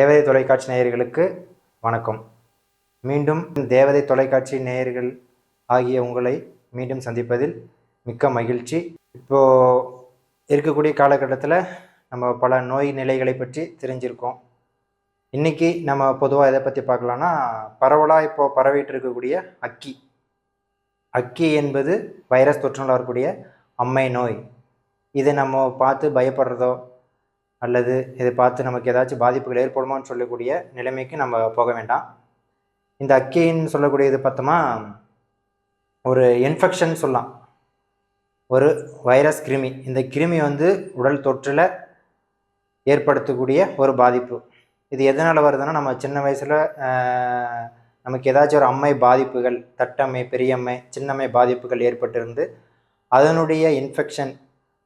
தேவதை தொலைக்காட்சி நேயர்களுக்கு வணக்கம். மீண்டும் தேவதை தொலைக்காட்சி நேயர்கள் ஆகிய உங்களை மீண்டும் சந்திப்பதில் மிக்க மகிழ்ச்சி. இப்போது இருக்கக்கூடிய காலகட்டத்தில் நம்ம பல நோய் நிலைகளை பற்றி தெரிஞ்சிருக்கோம். இன்றைக்கி நம்ம பொதுவாக எதை பற்றி பார்க்கலான்னா பரவலாக இப்போது பரவிட்டு இருக்கக்கூடிய அக்கி. அக்கி என்பது வைரஸ் தொற்றுனால் வரக்கூடிய அம்மை நோய். இதை நம்ம பார்த்து பயப்படுறதோ அல்லது இதை பார்த்து நமக்கு ஏதாச்சும் பாதிப்புகள் ஏற்படுமான்னு சொல்லக்கூடிய நிலைமைக்கு நம்ம போக வேண்டாம். இந்த அக்கின்னு சொல்லக்கூடியது பார்த்தோமா ஒரு இன்ஃபெக்ஷன் சொல்லலாம். ஒரு வைரஸ் கிருமி. இந்த கிருமி வந்து உடல் தொற்றில் ஏற்படுத்தக்கூடிய ஒரு பாதிப்பு. இது எதனால் வருதுன்னா நம்ம சின்ன வயசில் நமக்கு ஏதாச்சும் ஒரு அம்மை பாதிப்புகள் தட்டம்மை பெரியம்மை சின்னம்மை பாதிப்புகள் ஏற்பட்டிருந்து அதனுடைய இன்ஃபெக்ஷன்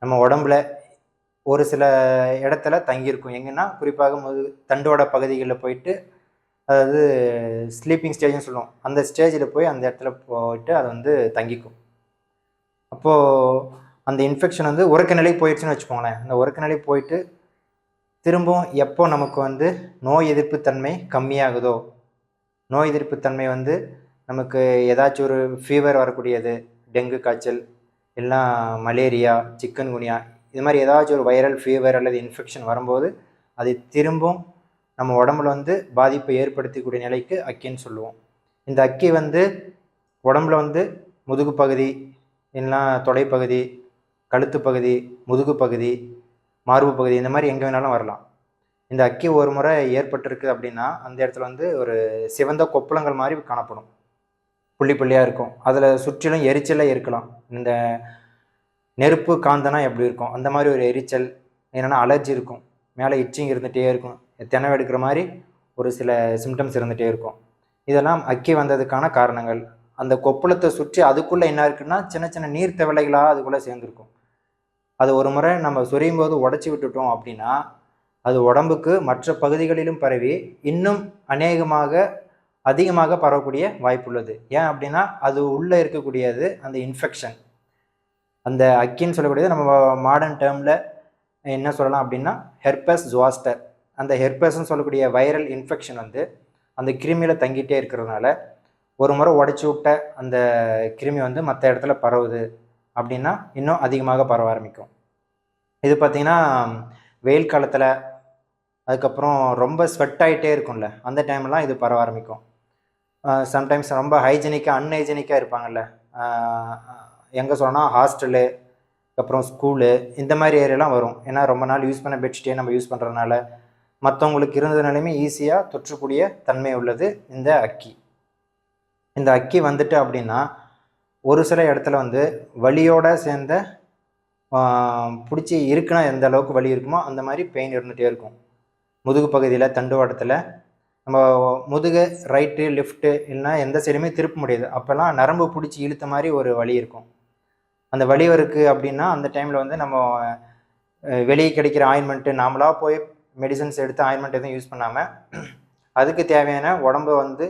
நம்ம உடம்புல ஒரு சில இடத்துல தங்கியிருக்கும். எங்கன்னா குறிப்பாக முது தண்டோட பகுதிகளில் போயிட்டு அதாவது ஸ்லீப்பிங் ஸ்டேஜ்னு சொல்லுவோம். அந்த ஸ்டேஜில் போய் அந்த இடத்துல போயிட்டு அது வந்து தங்கிக்கும். அப்போது அந்த இன்ஃபெக்ஷன் வந்து உறக்க நிலை போயிடுச்சுன்னு வச்சுக்கோங்களேன். அந்த உறக்க நிலை போயிட்டு திரும்பவும் எப்போ நமக்கு வந்து நோய் எதிர்ப்பு தன்மை கம்மியாகுதோ நோய் எதிர்ப்பு தன்மை வந்து நமக்கு ஏதாச்சும் ஒரு ஃபீவர் வரக்கூடியது டெங்கு காய்ச்சல் இல்லைனா மலேரியா சிக்கன் குனியா இது மாதிரி ஏதாச்சும் ஒரு வைரல் ஃபீவர் அல்லது இன்ஃபெக்ஷன் வரும்போது அது திரும்பவும் நம்ம உடம்புல வந்து பாதிப்பை ஏற்படுத்தக்கூடிய நிலைக்கு அக்கின்னு சொல்லுவோம். இந்த அக்கி வந்து உடம்புல வந்து முதுகு பகுதி இல்லைனா தொடைப்பகுதி கழுத்து பகுதி முதுகு பகுதி மார்பு பகுதி இந்த மாதிரி எங்கே வேணாலும் வரலாம். இந்த அக்கி ஒரு முறை ஏற்பட்டிருக்கு அப்படின்னா அந்த இடத்துல வந்து ஒரு சிவந்த கொப்பளங்கள் மாதிரி காணப்படும். புள்ளி புள்ளியாக இருக்கும். அதில் சுற்றிலும் எரிச்சலாக இருக்கலாம். இந்த நெருப்பு காந்தனா எப்படி இருக்கும்? அந்த மாதிரி ஒரு எரிச்சல் என்னென்னா அலர்ஜி இருக்கும். மேலே இச்சிங் இருந்துகிட்டே இருக்கும். தினம் எடுக்கிற மாதிரி ஒரு சில சிம்டம்ஸ் இருந்துகிட்டே இருக்கும். இதெல்லாம் அக்கி வந்ததுக்கான காரணங்கள். அந்த கொப்பளத்தை சுற்றி அதுக்குள்ளே என்ன இருக்குன்னா சின்ன சின்ன நீர் தவளைகளாக அதுக்குள்ளே சேர்ந்துருக்கும். அது ஒரு முறை நம்ம சுரியும் போது உடச்சி விட்டுட்டோம் அப்படின்னா அது உடம்புக்கு மற்ற பகுதிகளிலும் பரவி இன்னும் அநேகமாக அதிகமாக பரவக்கூடிய வாய்ப்புள்ளது ஏன் அப்படின்னா அது உள்ளே இருக்கக்கூடியது அந்த இன்ஃபெக்ஷன் அந்த அக்கின்னு சொல்லக்கூடியது நம்ம மாடர்ன் டேர்மில் என்ன சொல்லலாம் அப்படின்னா ஹெர்பஸ் ஜுவாஸ்டர் அந்த ஹெர்பஸ்ன்னு சொல்லக்கூடிய வைரல் இன்ஃபெக்ஷன் வந்து அந்த கிருமியில் தங்கிட்டே இருக்கிறதுனால ஒரு முறை உடச்சி விட்ட அந்த கிருமி வந்து மற்ற இடத்துல பரவுது அப்படின்னா இன்னும் அதிகமாக பரவ ஆரம்பிக்கும். இது பார்த்திங்கன்னா வெயில் காலத்தில் அதுக்கப்புறம் ரொம்ப ஸ்வெட் ஆகிட்டே இருக்கும்ல அந்த டைம்லாம் இது பரவ ஆரம்பிக்கும். சம்டைம்ஸ் ரொம்ப ஹைஜீனிக்காக அன்ஹைஜீனிக்காக இருப்பாங்கல்ல எங்கே சொல்லணும்னா ஹாஸ்டலு அப்புறம் ஸ்கூலு இந்த மாதிரி ஏரியாலாம் வரும். ஏன்னா ரொம்ப நாள் யூஸ் பண்ண பெட்ஷீட்டே நம்ம யூஸ் பண்ணுறதுனால மற்றவங்களுக்கு இருந்ததுனாலுமே ஈஸியாக தொற்றக்கூடிய தன்மை உள்ளது இந்த அக்கி. இந்த அக்கி வந்துட்டு அப்படின்னா ஒரு சில இடத்துல வந்து வலியோட சேர்ந்த பிடிச்சி இருக்குன்னா எந்த அளவுக்கு வலி இருக்குமோ அந்த மாதிரி பெயின் இருந்துகிட்டே இருக்கும். முதுகு பகுதியில் தண்டுவாடத்தில் நம்ம முதுகு ரைட்டு லெஃப்ட்டு இல்லைனா எந்த சைடுமே திருப்ப முடியாது. அப்போல்லாம் நரம்பு பிடிச்சி இழுத்த மாதிரி ஒரு வலி இருக்கும். அந்த வழி இருக்குது அப்படின்னா அந்த டைமில் வந்து நம்ம வெளியே கிடைக்கிற ஆயின்மெண்ட்டு நாமளாக போய் மெடிசன்ஸ் எடுத்து ஆயின்மெண்ட் எதுவும் யூஸ் பண்ணாமல் அதுக்கு தேவையான உடம்பை வந்து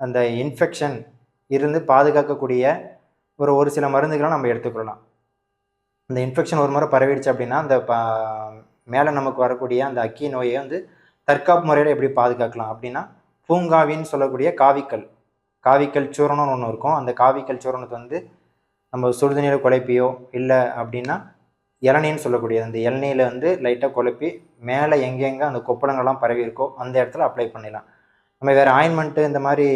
அந்த இன்ஃபெக்ஷன் இருந்து பாதுகாக்கக்கூடிய ஒரு ஒரு சில மருந்துகளை நம்ம எடுத்துக்கொள்ளலாம். அந்த இன்ஃபெக்ஷன் ஒரு முறை பரவிடுச்சு அப்படின்னா அந்த ப மேலே நமக்கு வரக்கூடிய அந்த அக்கி நோயை வந்து தற்காப்பு முறையில் எப்படி பாதுகாக்கலாம் அப்படின்னா பூங்காவின்னு சொல்லக்கூடிய காவிக்கல் காவிக்கல் சூரணம்னு ஒன்று இருக்கும். அந்த காவிக்கல் சூரணத்தை வந்து நம்ம சுடுதண்ணியில் குழப்பியோ இல்லை அப்படின்னா இளநீன்னு சொல்லக்கூடியது. அந்த இளநீரில் வந்து லைட்டாக குழப்பி மேலே எங்கெங்கே அந்த கொப்பளங்கள்லாம் பரவி இருக்கோ அந்த இடத்துல அப்ளை பண்ணிடலாம். நம்ம வேறு ஆயின்மெண்ட்டு இந்த மாதிரி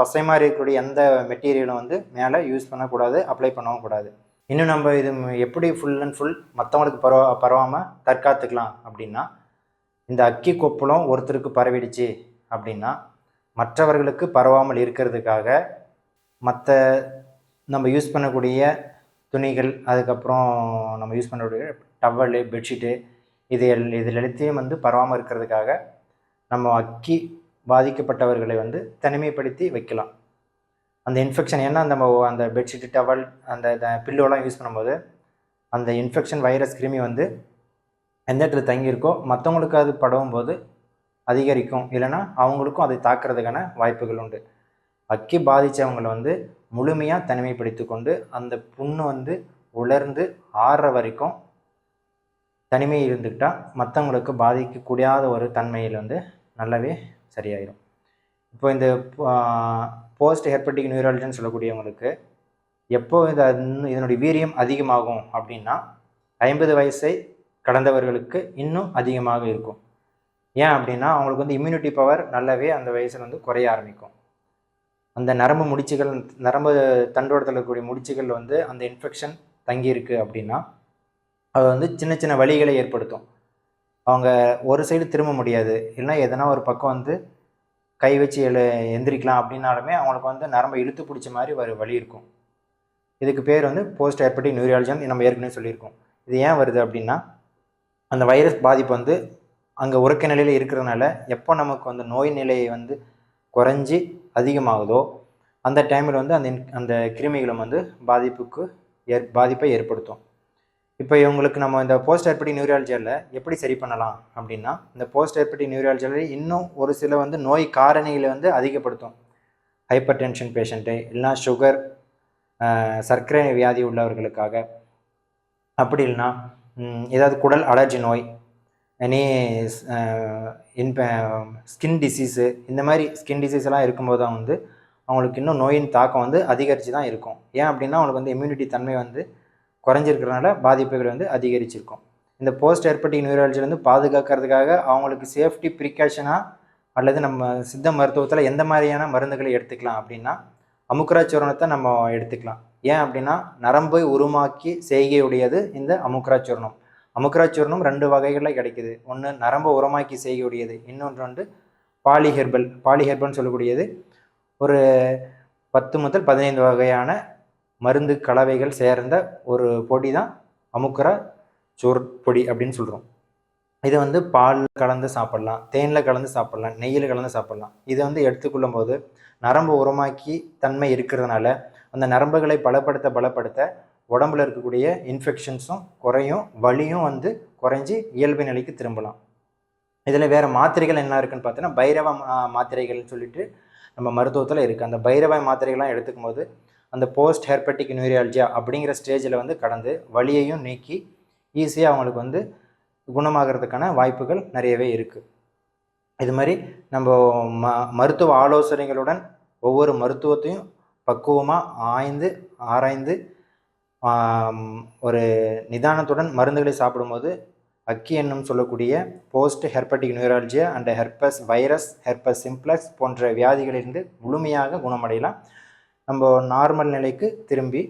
பசை மாதிரி இருக்கக்கூடிய எந்த மெட்டீரியலும் வந்து மேலே யூஸ் பண்ணக்கூடாது அப்ளை பண்ணவும் கூடாது. இன்னும் நம்ம இது எப்படி ஃபுல் அண்ட் ஃபுல் மற்றவங்களுக்கு பரவ பரவாமல் தற்காத்துக்கலாம் அப்படின்னா இந்த அக்கி கொப்பளம் ஒருத்தருக்கு பரவிடுச்சு அப்படின்னா மற்றவர்களுக்கு பரவாமல் இருக்கிறதுக்காக மற்ற நம்ம யூஸ் பண்ணக்கூடிய துணிகள் அதுக்கப்புறம் நம்ம யூஸ் பண்ணக்கூடிய டவலு பெட்ஷீட்டு இது எல் இதில் எல்லாத்தையும் வந்து பரவாமல் இருக்கிறதுக்காக நம்ம அக்கி பாதிக்கப்பட்டவர்களை வந்து தனிமைப்படுத்தி வைக்கலாம். அந்த இன்ஃபெக்ஷன் ஏன்னா நம்ம அந்த பெட்ஷீட்டு டவல் அந்த பில்லோலாம் யூஸ் பண்ணும்போது அந்த இன்ஃபெக்ஷன் வைரஸ் கிருமி வந்து எந்த இடத்துல தங்கியிருக்கோ மற்றவங்களுக்கு அது படவும் போது அதிகரிக்கும். இல்லைன்னா அவங்களுக்கும் அதை தாக்குறதுக்கான வாய்ப்புகள் உண்டு. அக்கி பாதித்தவங்களை வந்து முழுமையாக தனிமைப்படுத்தி கொண்டு அந்த புண்ணு வந்து உலர்ந்து ஆறுற வரைக்கும் தனிமையில் இருந்துக்கிட்டால் மற்றவங்களுக்கு பாதிக்கக்கூடாத ஒரு தன்மையில் வந்து நல்லாவே சரியாயிடும் இப்போ இந்த போஸ்ட் ஹெர்பட்டிக் நியூராலஜின்னு சொல்லக்கூடியவங்களுக்கு எப்போ இது இன்னும் இதனுடைய வீரியம் அதிகமாகும் அப்படின்னா ஐம்பது வயசை கடந்தவர்களுக்கு இன்னும் அதிகமாக இருக்கும். ஏன் அப்படின்னா அவங்களுக்கு வந்து இம்யூனிட்டி பவர் நல்லாவே அந்த வயசில் வந்து குறைய ஆரம்பிக்கும். அந்த நரம்பு முடிச்சுகள் நரம்பு தண்டோடத்தில் இருக்கக்கூடிய முடிச்சுகள் வந்து அந்த இன்ஃபெக்ஷன் தங்கியிருக்கு அப்படின்னா அது வந்து சின்ன சின்ன வழிகளை ஏற்படுத்தும். அவங்க ஒரு சைடு திரும்ப முடியாது. இல்லைன்னா எதனா ஒரு பக்கம் வந்து கை வச்சு எழு எந்திரிக்கலாம் அப்படின்னாலுமே அவங்களுக்கு வந்து நரம்பை இழுத்து பிடிச்ச மாதிரி ஒரு வழி இருக்கும். இதுக்கு பேர் வந்து போஸ்ட் ஏற்பட்டி நியூரியாலஜின்னு நம்ம ஏற்கனவே சொல்லியிருக்கோம். இது ஏன் வருது அப்படின்னா அந்த வைரஸ் பாதிப்பு வந்து அங்கே உறக்க நிலையில் இருக்கிறதுனால எப்போ நமக்கு வந்து நோய் நிலையை வந்து குறைஞ்சி அதிகமாகுதோ அந்த டைமில் வந்து அந்த அந்த கிருமிகளும் வந்து பாதிப்புக்கு ஏற் பாதிப்பை ஏற்படுத்தும். இப்போ இவங்களுக்கு நம்ம இந்த போஸ்ட் ஏற்பட்டி நியூரியாலஜியில் எப்படி சரி பண்ணலாம் அப்படின்னா இந்த போஸ்ட் ஏற்பட்டி நியூரியாலஜியில் இன்னும் ஒரு சில வந்து நோய் காரணிகளை வந்து அதிகப்படுத்தும். ஹைப்பர் டென்ஷன் பேஷண்ட்டு இல்லைனா சுகர் சர்க்கரை வியாதி உள்ளவர்களுக்காக. அப்படி இல்லைன்னா ஏதாவது குடல் அலர்ஜி நோய் எனி இன்ப ஸ்கின் டிசீஸு இந்த மாதிரி ஸ்கின் டிசீஸ் எல்லாம் இருக்கும்போது தான் வந்து அவங்களுக்கு இன்னும் நோயின் தாக்கம் வந்து அதிகரித்து தான் இருக்கும். ஏன் அப்படின்னா அவங்களுக்கு வந்து இம்யூனிட்டி தன்மை வந்து குறைஞ்சிருக்கிறனால பாதிப்புகள் வந்து அதிகரிச்சிருக்கும். இந்த போஸ்ட் ஏற்பட்டிக் நியூராலஜிலேருந்து பாதுகாக்கிறதுக்காக அவங்களுக்கு சேஃப்டி ப்ரிகாஷனாக அல்லது நம்ம சித்த மருத்துவத்தில் எந்த மாதிரியான மருந்துகளை எடுத்துக்கலாம் அப்படின்னா அமுக்குரா நம்ம எடுத்துக்கலாம். ஏன் அப்படின்னா நரம்பை உருமாக்கி செய்கையுடையது இந்த அமுக்குரா அமுக்கராச்சூர்ணம் ரெண்டு வகைகளில் கிடைக்குது. ஒன்று நரம்பை உரமாக்கி செய்யக்கூடியது இன்னொன்று வந்து பாலி ஹெர்பன் சொல்லக்கூடியது. ஒரு பத்து முதல் பதினைந்து வகையான மருந்து கலவைகள் சேர்ந்த ஒரு பொடி தான் அமுக்கரா சோர் பொடி அப்படின்னு சொல்கிறோம் இதை வந்து பால் கலந்து சாப்பிட்லாம் தேனில் கலந்து சாப்பிட்லாம் நெய்யில் கலந்து சாப்பிட்லாம். இதை வந்து எடுத்துக்கொள்ளும் போது நரம்பு உரமாக்கி தன்மை இருக்கிறதுனால அந்த நரம்புகளை பலப்படுத்த பலப்படுத்த உடம்புல இருக்கக்கூடிய இன்ஃபெக்ஷன்ஸும் குறையும் வலியும் வந்து குறைஞ்சி இயல்பு நிலைக்கு திரும்பலாம். இதில் வேறு மாத்திரைகள் என்ன இருக்குன்னு பார்த்தீங்கன்னா பைரவ மாத்திரைகள்னு சொல்லிட்டு நம்ம மருத்துவத்தில் இருக்குது அந்த பைரவ மாத்திரைகள்லாம் எடுத்துக்கும் போது அந்த போஸ்ட் ஹெர்பட்டிக் நியூரியாலஜியா அப்படிங்கிற ஸ்டேஜில் வந்து கடந்து வலியையும் நீக்கி ஈஸியாக அவங்களுக்கு வந்து குணமாகிறதுக்கான வாய்ப்புகள் நிறையவே இருக்குது இது மாதிரி நம்ம ம மருத்துவ ஆலோசனைகளுடன் ஒவ்வொரு மருத்துவத்தையும் பக்குவமாக ஆய்ந்து ஆராய்ந்து ஒரு நிதானத்துடன் மருந்துகளை சாப்பிடும்போது அக்கி என்னும் சொல்லக்கூடிய post herpetic neuralgia and herpes virus herpes simplex போன்ற வியாதிகளிலிருந்து முழுமையாக குணமடையலாம். நம்ம நார்மல் நிலைக்கு திரும்பி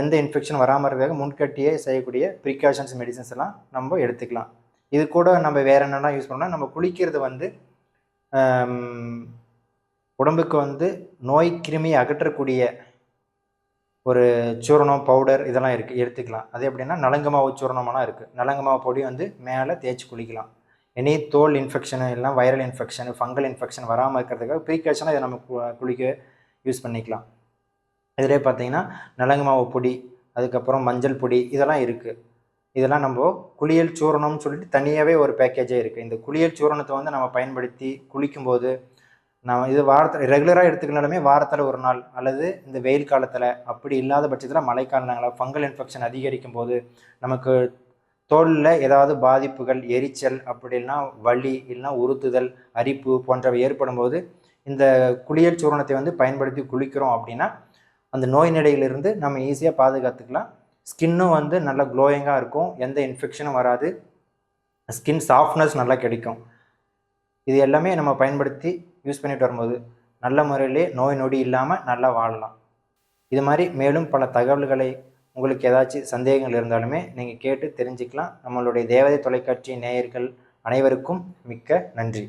எந்த இன்ஃபெக்ஷன் வராமல் இருக்கிறதுக்கு முன்கட்டியே செய்யக்கூடிய ப்ரிகாஷன்ஸ் மெடிசன்ஸ் எல்லாம் நம்ம எடுத்துக்கலாம். இது கூட நம்ம வேறு என்னெல்லாம் யூஸ் பண்ணோம்னா நம்ம குளிக்கிறது வந்து உடம்புக்கு வந்து நோய் கிருமியை அகற்றக்கூடிய ஒரு சூரணம் பவுடர் இதெல்லாம் இருக்குது எடுத்துக்கலாம். அது எப்படின்னா நலங்கு மாவு சூரணமெல்லாம் இருக்குது நலங்கு மாவு பொடி வந்து மேலே தேய்ச்சி குளிக்கலாம். எனி தோல் இன்ஃபெக்ஷனு எல்லாம் வைரல் இன்ஃபெக்ஷன் ஃபங்கல் இன்ஃபெக்ஷன் வராமல் இருக்கிறதுக்காக ப்ரீகாஷனாக இதை நம்ம கு- குளிக்க யூஸ் பண்ணிக்கலாம். இதிலே பார்த்தீங்கன்னா நலங்கு மாவு பொடி அதுக்கப்புறம் மஞ்சள் பொடி இதெல்லாம் இருக்குது இதெல்லாம் நம்ம குளியல் சூரணம்னு சொல்லிட்டு தனியாகவே ஒரு பேக்கேஜே இருக்குது இந்த குளியல் சூரணத்தை வந்து நம்ம பயன்படுத்தி குளிக்கும்போது நம்ம இது வாரத்தில் ரெகுலராக எடுத்துக்கினாலுமே வாரத்தில் ஒரு நாள் அல்லது இந்த வெயில் காலத்தில் அப்படி இல்லாத பட்சத்தில் மழைக்காலங்களில் ஃபங்கல் இன்ஃபெக்ஷன் அதிகரிக்கும் போது நமக்கு தோலில் ஏதாவது பாதிப்புகள் எரிச்சல் அப்படின்னா வலி இல்லைன்னா உறுத்துதல் அரிப்பு போன்றவை ஏற்படும் போது இந்த குளியல் சூரணத்தை வந்து பயன்படுத்தி குளிக்கிறோம் அப்படின்னா அந்த நோய் நிலையிலிருந்து நம்ம ஈஸியாக பாதுகாத்துக்கலாம். ஸ்கின்னும் வந்து நல்லா க்ளோயிங்காக இருக்கும் எந்த இன்ஃபெக்ஷனும் வராது. ஸ்கின் சாஃப்ட்னஸ் நல்லா கிடைக்கும். இது எல்லாமே நம்ம பயன்படுத்தி யூஸ் பண்ணிட்டு வரும்போது நல்ல முறையிலே நோய் நொடி இல்லாமல் நல்லா வாழலாம். இது மாதிரி மேலும் பல தகவல்களை உங்களுக்கு ஏதாச்சும் சந்தேகங்கள் இருந்தாலுமே நீங்கள் கேட்டு தெரிஞ்சுக்கலாம். நம்மளுடைய தேவதை தொலைக்காட்சி நேயர்கள் அனைவருக்கும் மிக்க நன்றி.